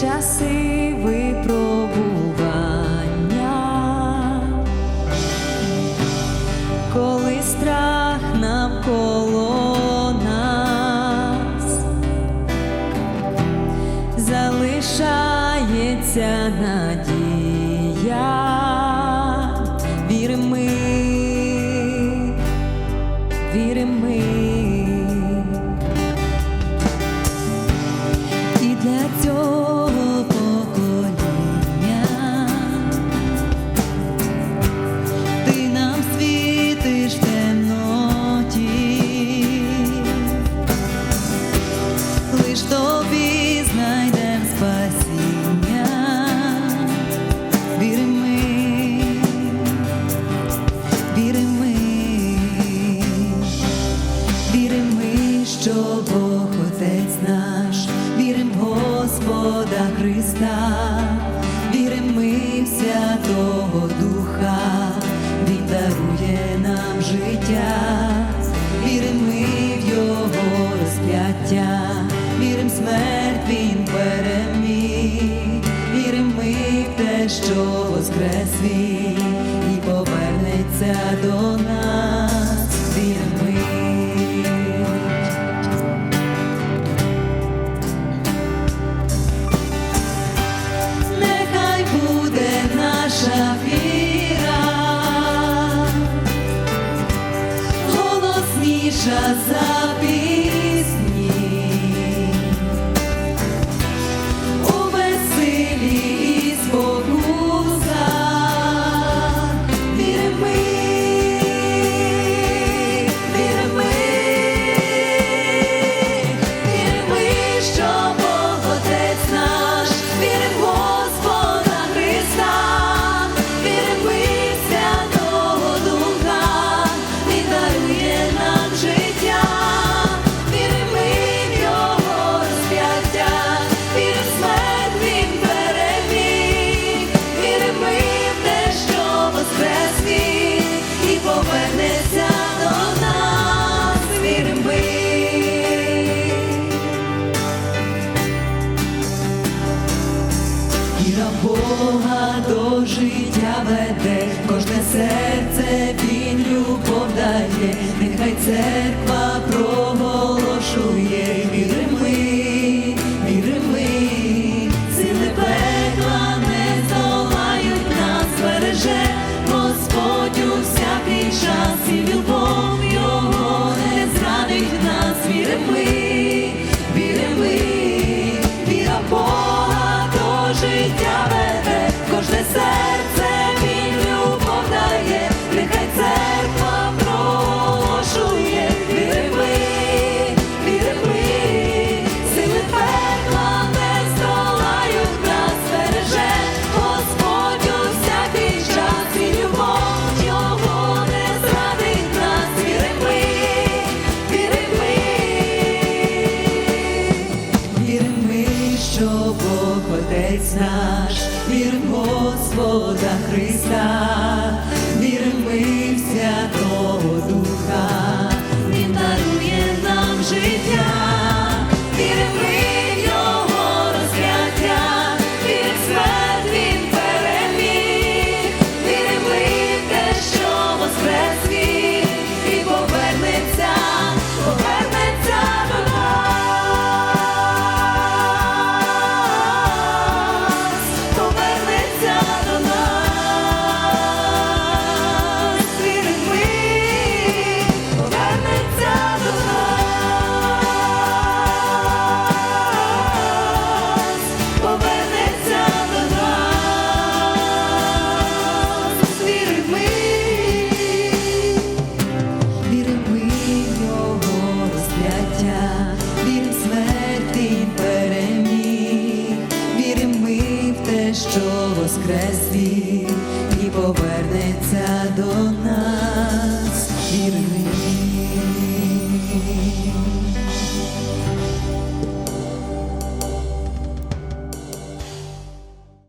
часи випробування, коли страх навколо нас залишається надія, віримо. що Бог Отець наш, вірим Господа Христа, вірим ми в Святого Духа, Він дарує нам життя, вірим ми в Його розп'яття, вірим смерть Він переміг, вірим ми в те, що воскрес він і повернеться до. just Віра Бога до життя веде, кожне серце він любов дає, нехай церква про. Господа Христа. край і повернеться до нас. Вірний.